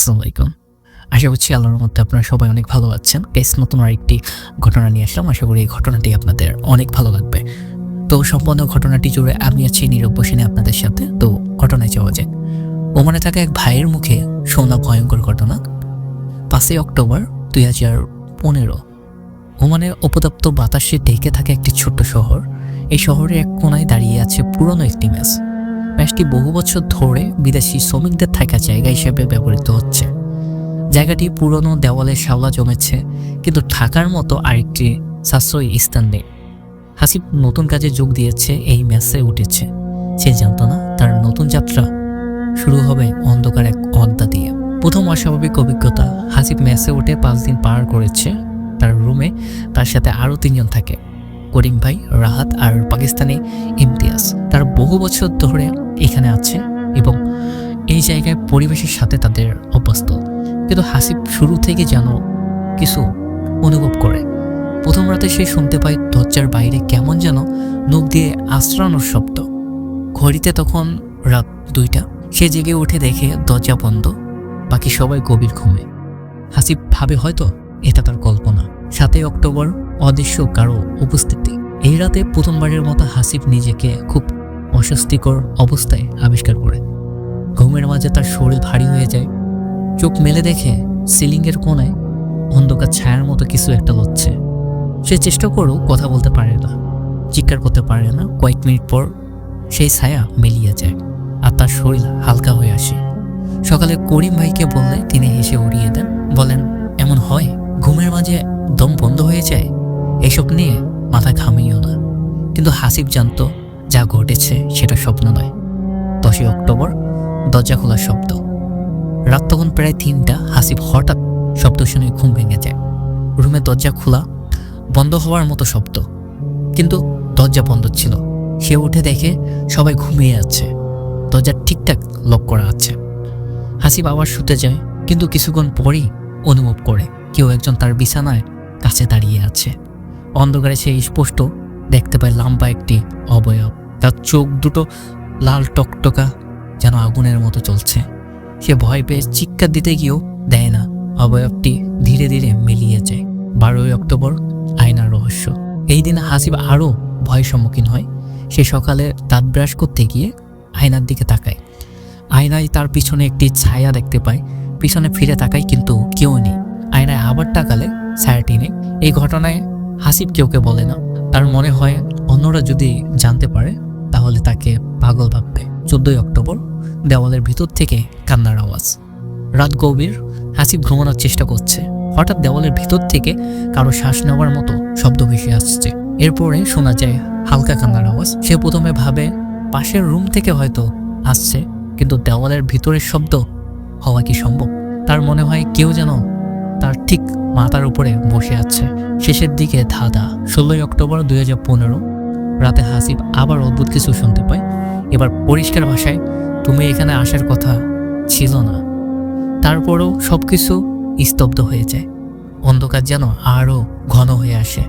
আসসালামু আলাইকুম। আশা করছি আল্লাহর মধ্যে আপনারা সবাই অনেক ভালো আছেন। কেস নতুন আরেকটি ঘটনা নিয়ে আসলাম। আশা করি এই ঘটনাটি আপনাদের অনেক ভালো লাগবে। তো সম্পূর্ণ ঘটনাটি জুড়ে আমি আছি নীরব বসিনে আপনাদের সাথে। তো ঘটনায় যাওয়া যাক। ওমানে থাকা এক ভাইয়ের মুখে শোনা ভয়ঙ্কর ঘটনা। পাঁচই অক্টোবর দুই হাজার পনেরো। ওমানের উপতপ্ত বাতাসে ঢেকে থাকা একটি ছোট্ট শহর। এই শহরের এক কোনায় দাঁড়িয়ে আছে পুরনো একটি ম্যাচ। ম্যাচটি বহু বছর ধরে বিদেশি শ্রমিকদের থাকা জায়গা হিসেবে ব্যবহৃত হচ্ছে। জায়গাটি পুরনো দেওয়ালে শাওলা জমেছে, কিন্তু থাকার মতো আরেকটি সাশ্রয়ী স্থান নেই। হাসিব নতুন কাজে যোগ দিয়েছে, এই ম্যাচে উঠেছে। সে জানত না, তার নতুন যাত্রা শুরু হবে অন্ধকার এক অদ্দা দিয়ে। প্রথম অস্বাভাবিক অভিজ্ঞতা, হাসিব ম্যাচে উঠে পাঁচ দিন পার করেছে, তার রুমে, তার সাথে আরও তিনজন থাকে। করিম ভাই, রাহাত আর পাকিস্তানি ইমতিয়াজ। তার বহু বছর ধরে এখানে আছে এবং এই জায়গায় পরিবেশের সাথে তাদের অভ্যস্ত। কিন্তু হাসিব শুরু থেকে যেন কিছু অনুভব করে। প্রথম রাতে সে শুনতে পায় দরজার বাইরে কেমন যেন নখ দিয়ে আশ্রানোর শব্দ। ঘড়িতে তখন রাত দুইটা। সে জেগে উঠে দেখে দরজা বন্ধ, বাকি সবাই গভীর ঘুমে। হাসিব ভাবে হয়তো এটা তার কল্পনা সাতই অক্টোবর অদৃশ্য কারও উপস্থিতি। এই রাতে প্রথমবারের মতো হাসিব নিজেকে খুব অস্বস্তিকর অবস্থায় আবিষ্কার করে। ঘুমের মাঝে তার শরীর ভারী হয়ে যায়। চোখ মেলে দেখে সিলিংয়ের কোণায় অন্ধকার ছায়ার মতো কিছু একটা লচ্ছে। সে চেষ্টা করেও কথা বলতে পারে না, চিৎকার করতে পারে না। কয়েক মিনিট পর সেই ছায়া মিলিয়ে যায় আর তার শরীর হালকা হয়ে আসে। সকালে করিম ভাইকে বললে তিনি হেসে উড়িয়ে দেন, বলেন, এমন হয়? ঘুমের মাঝে দম বন্ধ হয়ে যায়। এসব নিয়ে মাথা ঘামিও না। কিন্তু হাসিব জানতো, যা ঘটেছে সেটা স্বপ্ন নয়। দশই অক্টোবর, দরজা খোলার শব্দ। রাত তখন প্রায় তিনটা, হাসিব হঠাৎ শব্দ শুনে ঘুম ভেঙে যায়। রুমের দরজা খোলা, বন্ধ হওয়ার মতো শব্দ। কিন্তু দরজা বন্ধ ছিল। সে উঠে দেখে সবাই ঘুমিয়ে আছে। দরজা ঠিকঠাক লক করা আছে। হাসিব আবার শুতে যায়, কিন্তু কিছুক্ষণ পরই অনুভব করে, কেউ একজন তার বিছানায় কাছে দাঁড়িয়ে আছে। অন্ধকারে সে স্পষ্ট, দেখতে পায় লম্বা একটি অবয়ব। তার চোখ দুটো লাল টকটকা যেন আগুনের মতো চলছে সে ভয় পেয়ে চিৎকার দিতে গিয়েও দেয় না। অবয়বটি ধীরে ধীরে মিলিয়ে যায়। বারোই অক্টোবর, আয়নার রহস্য। এই দিন হাসিব আরও ভয় সম্মুখীন হয়। সে সকালে দাঁত ব্রাশ করতে গিয়ে আয়নার দিকে তাকায়। আয়নায় তার পিছনে একটি ছায়া দেখতে পায়। পিছনে ফিরে তাকায় কিন্তু কেউ নেই। আয়নায় আবার তাকালে নেই এই ঘটনায় হাসিব কেউকে বলে না। তার মনে হয় অন্যরা যদি জানতে পারে, তাহলে তাকে পাগল ভাববে চোদ্দই অক্টোবর দেওয়ালের ভিতর থেকে কান্নার আওয়াজ। রাত গভীর, হাসিব ঘুমানোর চেষ্টা করছে। হঠাৎ দেওয়ালের ভিতর থেকে কারও শ্বাস নেওয়ার মতো শব্দ ভেসে আসছে। এরপরে শোনা যায় হালকা কান্নার আওয়াজ। সে প্রথমে ভাবে পাশের রুম থেকে হয়তো আসছে, কিন্তু দেওয়ালের ভিতরের শব্দ হওয়া কি সম্ভব? তার মনে হয় কেউ যেন তার ঠিক মাথার উপরে বসে আছে। শেষের দিকে ধাঁধা। ষোলোই অক্টোবর দুই হাজার পনেরো। রাতে হাসিব আবার অদ্ভুত কিছু শুনতে পায়। এবার পরিষ্কার ভাষায়, তুমি এখানে আসার কথা ছিল না। তারপরও সব কিছু স্তব্ধ হয়ে যায়। অন্ধকার যেন আরও ঘন হয়ে আসে।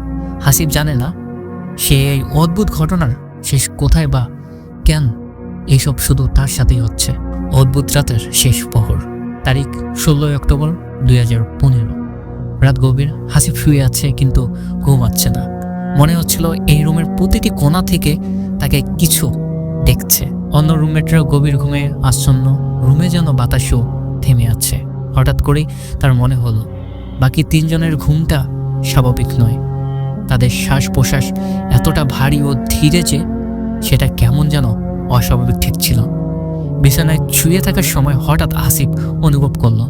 হাসিব জানে না, সে এই অদ্ভুত ঘটনার শেষ কোথায় বা কেন এসব শুধু তার সাথেই হচ্ছে। অদ্ভুত রাতের শেষ প্রহর। তারিখ ষোলোই অক্টোবর দুই হাজার পনেরো। রাত গভীর হাসিব শুয়ে আছে কিন্তু ঘুমাচ্ছে না। মনে হচ্ছিল এই রুমের প্রতিটি কোণা থেকে তাকে কিছু দেখছে। অন্য রুমমেটরা গভীর ঘুমে আচ্ছন্ন, রুমে যেন বাতাসও থেমে আছে। হঠাৎ করেই তার মনে হলো, বাকি তিনজনের ঘুমটা স্বাভাবিক নয়। তাদের শ্বাস প্রশ্বাস এতটা ভারী ও ধীরে যে সেটা কেমন যেন অস্বাভাবিক ঠেকছিল বিছানায় শুয়ে থাকার সময় হঠাৎ আসিফ অনুভব করল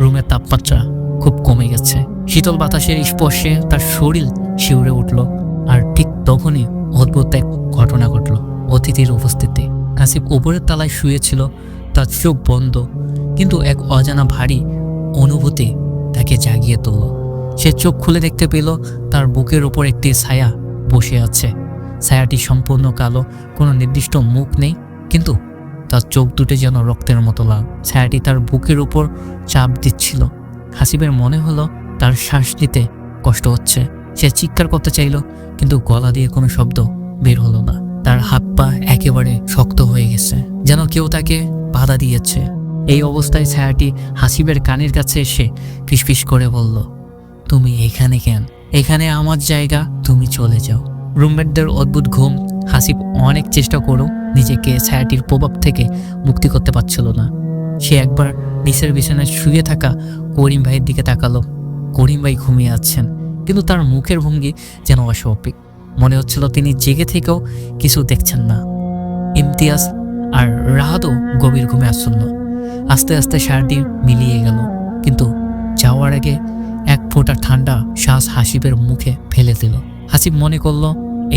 রুমের তাপমাত্রা খুব কমে গেছে। শীতল বাতাসের স্পর্শে তার শরীর শিউরে উঠল আর ঠিক তখনই অদ্ভুত এক ঘটনা ঘটল অতিথির উপস্থিতি আসিফ উপরের তালায় শুয়েছিল, তার চোখ বন্ধ, কিন্তু এক অজানা ভারী অনুভূতি তাকে জাগিয়ে তুলল। সে চোখ খুলে দেখতে পেল তার বুকের ওপর একটি ছায়া বসে আছে। ছায়াটি সম্পূর্ণ কালো, কোনো নির্দিষ্ট মুখ নেই, কিন্তু তার চোখ দুটো যেন রক্তের মতো লাল। ছায়াটি তার বুকের উপর চাপ দিচ্ছিল। হাসিবের মনে হলো তার শ্বাস নিতে কষ্ট হচ্ছে। সে চিৎকার করতে চাইল, কিন্তু গলা দিয়ে কোনো শব্দ বের হলো না। তার হাত পা একেবারে শক্ত হয়ে গেছে, যেন কেউ তাকে বাধা দিয়েছে। এই অবস্থায় ছায়াটি হাসিবের কানের কাছে এসে ফিসফিস করে বলল, তুমি এখানে কেন? এখানে আমার জায়গা, তুমি চলে যাও। রুমমেটদের অদ্ভুত ঘুম, হাসিব অনেক চেষ্টা করো নিজেকে ছায়াটির প্রভাব থেকে মুক্তি করতে পারছিল না। সে একবার নিচের বিছানায় শুয়ে থাকা করিম ভাইয়ের দিকে তাকালো। করিম ভাই ঘুমিয়ে আছেন, কিন্তু তার মুখের ভঙ্গি যেন অস্বাভাবিক। মনে হচ্ছিল তিনি জেগে থেকেও কিছু দেখছেন না। ইমতিয়াজ আর রাহাতও গভীর ঘুমে আসন্ন। আস্তে আস্তে সারটি মিলিয়ে গেল, কিন্তু যাওয়ার আগে এক ফোঁটা ঠান্ডা শ্বাস হাসিবের মুখে ফেলে দিল। হাসিব মনে করল,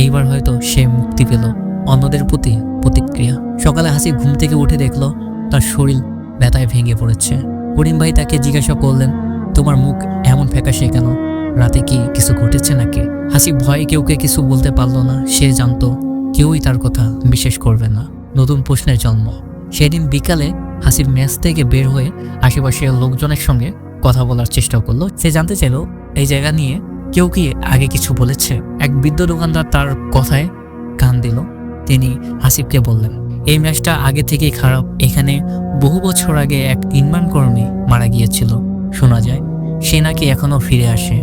এইবার হয়তো সে মুক্তি পেল। অন্যদের প্রতি প্রতিক্রিয়া। সকালে হাসি ঘুম থেকে উঠে দেখল তার শরীর ব্যথায় ভেঙে পড়েছে। করিম ভাই তাকে জিজ্ঞাসা করলেন, তোমার মুখ এমন ফ্যাকাশে কেন? রাতে কি কিছু ঘটেছে নাকি? হাসি ভয়ে কেউকে কিছু বলতে পারল না। সে জানতো কেউই তার কথা বিশ্বাস করবে না। নতুন প্রশ্নের জন্ম। সেদিন বিকালে হাসিব ম্যাচ থেকে বের হয়ে আশেপাশের লোকজনের সঙ্গে কথা বলার চেষ্টা করল। সে জানতে চাইল, এই জায়গা নিয়ে কেউ কি আগে কিছু বলেছে? এক বৃদ্ধ দোকানদার তার কথায় কান দিল। তিনি হাসিবকে বললেন, এই ম্যাচটা আগে থেকেই খারাপ। এখানে বহু বছর আগে এক নির্মাণ কর্মী মারা গিয়েছিল। শোনা যায়, সে নাকি এখনও ফিরে আসে।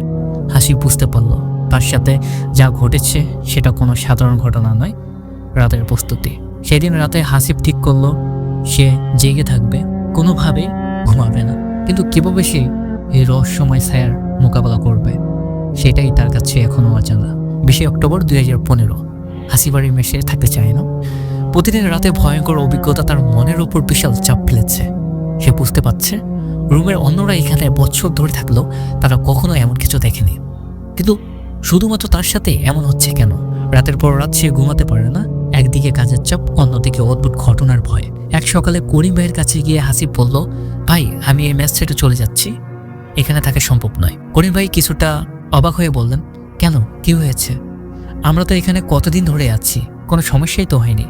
হাসিব বুঝতে পারল, তার সাথে যা ঘটেছে সেটা কোনো সাধারণ ঘটনা নয়, রাতের প্রস্তুতি। সেদিন রাতে হাসিব ঠিক করল, সে জেগে থাকবে, কোনোভাবে ঘুমাবে না। কিন্তু কীভাবে সে এই রহস্যময় ছায়ার মোকাবেলা করবে, সেটাই তার কাছে এখনও অজানা। বিশে অক্টোবর দুই হাজার পনেরো। হাসিবাড়ির মেশে থাকতে চায় না। প্রতিদিন রাতে ভয়ঙ্কর অভিজ্ঞতা তার মনের উপর বিশাল চাপ ফেলেছে। সে বুঝতে পারছে, রুমের অন্যরা এখানে বছর ধরে থাকলেও তারা কখনো এমন কিছু দেখেনি। কিন্তু শুধুমাত্র তার সাথে এমন হচ্ছে কেন? রাতের পর রাত সে ঘুমাতে পারে না। একদিকে কাজের চাপ, অন্যদিকে অদ্ভুত ঘটনার ভয়। এক সকালে করিম ভাইয়ের কাছে গিয়ে হাসিব বলল, ভাই, আমি এই ম্যাচ ছেড়ে চলে যাচ্ছি। এখানে থাকা সম্ভব নয়। করিম ভাই কিছুটা অবাক হয়ে বললেন, কেন? কি হয়েছে? আমরা তো এখানে কতদিন ধরে আছি? কোনো সমস্যাই তো হয়নি।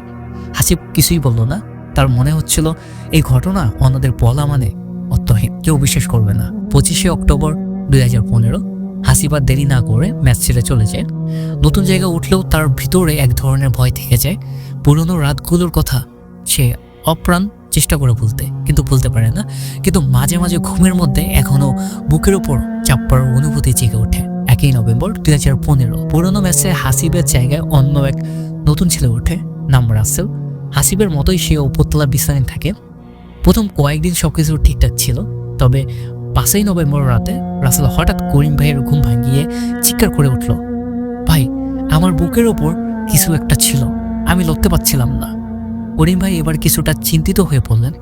হাসিব কিছুই বলল না। তার মনে হচ্ছিল, এই ঘটনা অন্যদের বলা মানে অত্যহীন কেউ বিশ্বাস করবে না। পঁচিশে অক্টোবর দুই হাজার পনেরো হাসিবার দেরি না করে ম্যাচ ছেড়ে চলে যায়। নতুন জায়গা উঠলেও তার ভিতরে এক ধরনের ভয় থেকে যায়। পুরনো রাতগুলোর কথা সে অপ্রাণ চেষ্টা করে বলতে, কিন্তু বলতে পারে না। কিন্তু মাঝে মাঝে ঘুমের মধ্যে এখনও বুকের ওপর চাপ্পার অনুভূতি জেগে ওঠে। একই নভেম্বর দুই হাজার পনেরো, পুরনো ম্যাচে হাসিবের জায়গায় অন্য এক নতুন ছেলে ওঠে, নাম রাসেল। হাসিবের মতোই সে উপরতলা বিছানায় থাকে। প্রথম কয়েকদিন সবকিছু ঠিকঠাক ছিল, তবে পাঁচই নভেম্বর রাতে রাসেল হঠাৎ করিম ভাইয়ের ঘুম ভাঙিয়ে চিৎকার করে উঠল, ভাই, আমার বুকের ওপর কিছু একটা ছিল, আমি লড়তে পারছিলাম না। করিম ভাই এবার কিছুটা চিন্তিত হয়ে পড়লেন,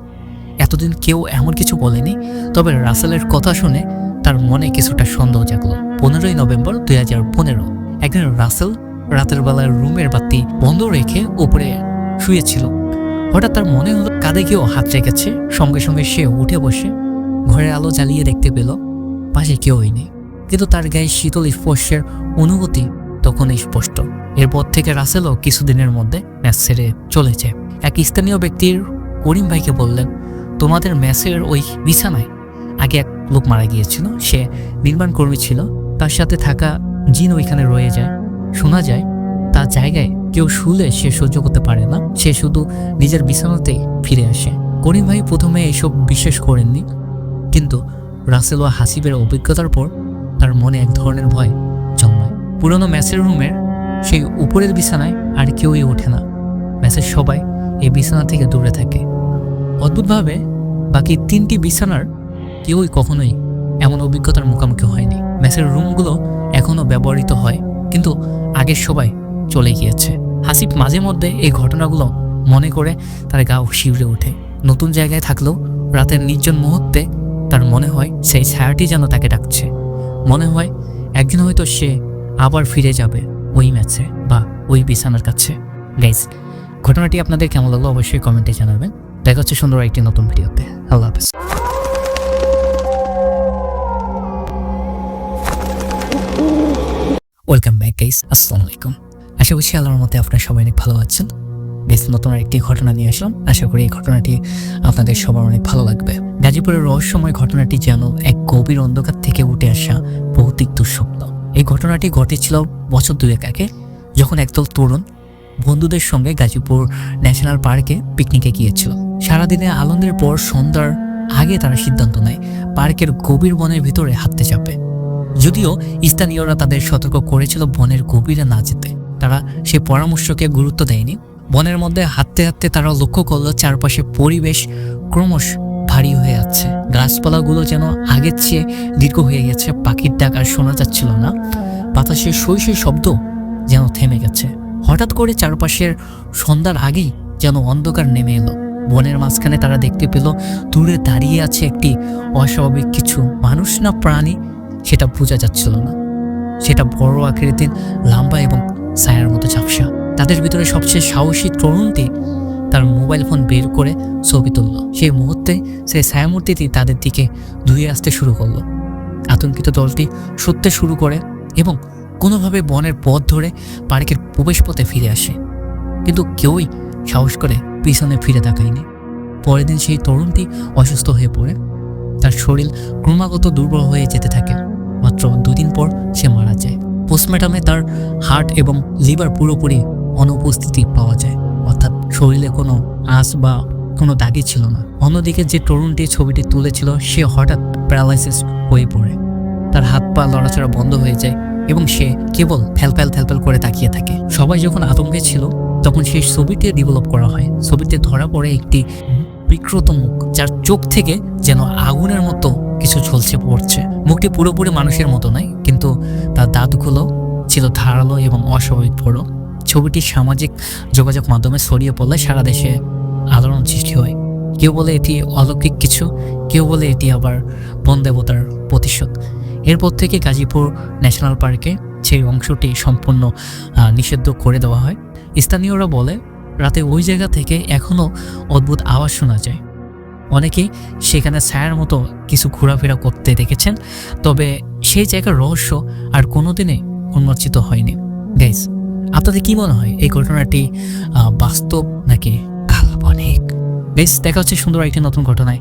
এতদিন কেউ এমন কিছু বলেনি? তবে রাসেলের কথা শুনে তার মনে কিছুটা সন্দেহ জাগলো। পনেরোই নভেম্বর দুই হাজার পনেরো, একদিন রাসেল রাতের বেলায় রুমের বাতি বন্ধ রেখে উপরে শুয়েছিল। হঠাৎ তার মনে হলো, কাঁধে কেউ হাত রেখেছে, সঙ্গে সঙ্গে সে উঠে বসে ঘরের আলো জ্বালিয়ে দেখতে পেল, পাশে কেউই নেই। কিন্তু তার গায়ে শীতল স্পর্শের অনুভূতি তখন স্পষ্ট। এরপর থেকে রাসেলও কিছুদিনের মধ্যে ম্যাচ ছেড়ে চলেছে। এক স্থানীয় ব্যক্তির করিম ভাইকে বললেন, তোমাদের ম্যাচের ওই বিছানায় আগে এক লোক মারা গিয়েছিল, সে নির্মাণ কর্মী ছিল। তার সাথে থাকা জিন ওইখানে রয়ে যায়। শোনা যায়, তার জায়গায় কেউ শুলে সে সহ্য করতে পারে না। সে শুধু নিজের বিছানাতেই ফিরে আসে। করিম ভাই প্রথমে এইসব বিশ্বাস করেননি। কিন্তু রাসেল ও হাসিবের অভিজ্ঞতার পর তার মনে এক ধরনের ভয় জন্মায়। পুরনো ম্যাচের রুমের সেই উপরের বিছানায় আর কেউই ওঠে না। ম্যাচের সবাই এই বিছানা থেকে দূরে থাকে। অদ্ভুতভাবে বাকি তিনটি বিছানার কেউই কখনোই এমন অভিজ্ঞতার মুখোমুখি হয়নি। ম্যাচের রুমগুলো এখনও ব্যবহৃত হয়, কিন্তু আগের সবাই চলে গিয়েছে। হাসিব মাঝে মধ্যে এই ঘটনাগুলো মনে করে তার গা শিউরে ওঠে। নতুন জায়গায় থাকলেও রাতের নির্জন মুহূর্তে তার মনে হয় সেই ছায়াটি যেন তাকে ডাকছে। মনে হয় একদিন হয়তো সে আবার ফিরে যাবে ওই ম্যাচে বা ওই বিছানার কাছে। গাইজ ঘটনাটি আপনাদের কেমন লাগল অবশ্যই কমেন্টে জানাবেন। দেখা হচ্ছে সুন্দর একটি নতুন ভিডিওতে। আল্লাহ হাফেজ। ওয়েলকাম ব্যাক গাইস আসসালামু আলাইকুম আশা করছি আল্লাহর মতে আপনারা সবাই অনেক ভালো আছেন। বেশ, নতুন একটি ঘটনা নিয়ে আসলাম। আশা করি এই ঘটনাটি আপনাদের সবার অনেক ভালো লাগবে। গাজীপুরের রহস্যময় ঘটনাটি যেন এক গভীর অন্ধকার থেকে উঠে আসা ভৌতিক দুঃস্বপ্ন। এই ঘটনাটি ঘটেছিল বছর দুয়েক আগে, যখন একদল তরুণ বন্ধুদের সঙ্গে গাজীপুর ন্যাশনাল পার্কে পিকনিকে গিয়েছিল। সারাদিনে আনন্দের পর সন্ধ্যার আগে তারা সিদ্ধান্ত নেয়, পার্কের গভীর বনের ভিতরে হাঁটতে যাবে। যদিও স্থানীয়রা তাদের সতর্ক করেছিল বনের গভীরে না যেতে। তারা সে পরামর্শকে গুরুত্ব দেয়নি। বনের মধ্যে হাঁটতে হাঁটতে তারা লক্ষ্য করল চারপাশে পরিবেশ ক্রমশ ভারী হয়ে যাচ্ছে গাছপালাগুলো যেন আগের চেয়ে দীর্ঘ হয়ে গেছে, পাখির ডাক আর শোনা যাচ্ছিল না। বাতাসের সই সই শব্দ যেন থেমে গেছে। হঠাৎ করে চারপাশের সন্ধ্যার আগেই যেন অন্ধকার নেমে এলো। বনের মাঝখানে তারা দেখতে পেল, দূরে দাঁড়িয়ে আছে একটি অস্বাভাবিক কিছু। মানুষ না প্রাণী? সেটা বোঝা যাচ্ছিল না। সেটা বড় আকৃতির লম্বা এবং ছায়ার মতো ঝাপসা। তাদের ভিতরে সবচেয়ে সাহসী তরুণটি তার মোবাইল ফোন বের করে ছবি তুলল। সেই মুহূর্তে সেই ছায়ামূর্তিটি তাদের দিকে ধুয়ে আসতে শুরু করল। আতঙ্কিত দলটি সত্যে শুরু করে এবং কোনোভাবে বনের পথ ধরে পার্কের প্রবেশপথে ফিরে আসে। কিন্তু কেউই সাহস করে পিছনে ফিরে তাকায়নি। পরের দিন সেই তরুণটি অসুস্থ হয়ে পড়ে। তার শরীর ক্রমাগত দুর্বল হয়ে যেতে থাকে। মাত্র দুদিন পর সে মারা যায়। পোস্টমর্টমে তার হার্ট এবং লিভার পুরোপুরি অনুপস্থিতি পাওয়া যায়। অর্থাৎ শরীরে কোনো আঁশ বা কোনো দাগই ছিল না। অন্যদিকে যে তরুণটি ছবিটি তুলেছিল, সে হঠাৎ প্যারালাইসিস হয়ে পড়ে। তার হাত পা লড়াচড়া বন্ধ হয়ে যায় এবং সে কেবল ফ্যালফ্যাল ফ্যালফ্যাল করে তাকিয়ে থাকে। সবাই যখন আতঙ্কে ছিল, তখন সেই ছবিটি ডেভেলপ করা হয়। ছবিতে ধরা পড়ে একটি বিকৃত মুখ, যার চোখ থেকে যেন আগুনের মতো কিছু ঝলসে পড়ছে। মুখটি পুরোপুরি মানুষের মতো নয়, কিন্তু তার দাঁতগুলো ছিল ধারালো এবং অস্বাভাবিক বড়। ছবিটি সামাজিক যোগাযোগ মাধ্যমে ছড়িয়ে পড়লে সারা দেশে আলোড়ন সৃষ্টি হয়। কেউ বলে এটি অলৌকিক কিছু, কেউ বলে এটি আবার বন দেবতার প্রতিশোধ। এরপর থেকে গাজীপুর ন্যাশনাল পার্কে সেই অংশটি সম্পূর্ণ নিষিদ্ধ করে দেওয়া হয়। স্থানীয়রা বলে, রাতে ওই জায়গা থেকে এখনও অদ্ভুত আওয়াজ শোনা যায়। অনেকেই সেখানে ছায়ার মতো কিছু ঘোরাফেরা করতে দেখেছেন, তবে সেই জায়গার রহস্য আর কোনোদিনই উন্মোচিত হয়নি। গাইজ আপনাদের কি মনে হয় এই ঘটনাটি বাস্তব নাকি কাল্পনিক? বেশ দেখা হচ্ছে সুন্দর একটি নতুন ঘটনায়।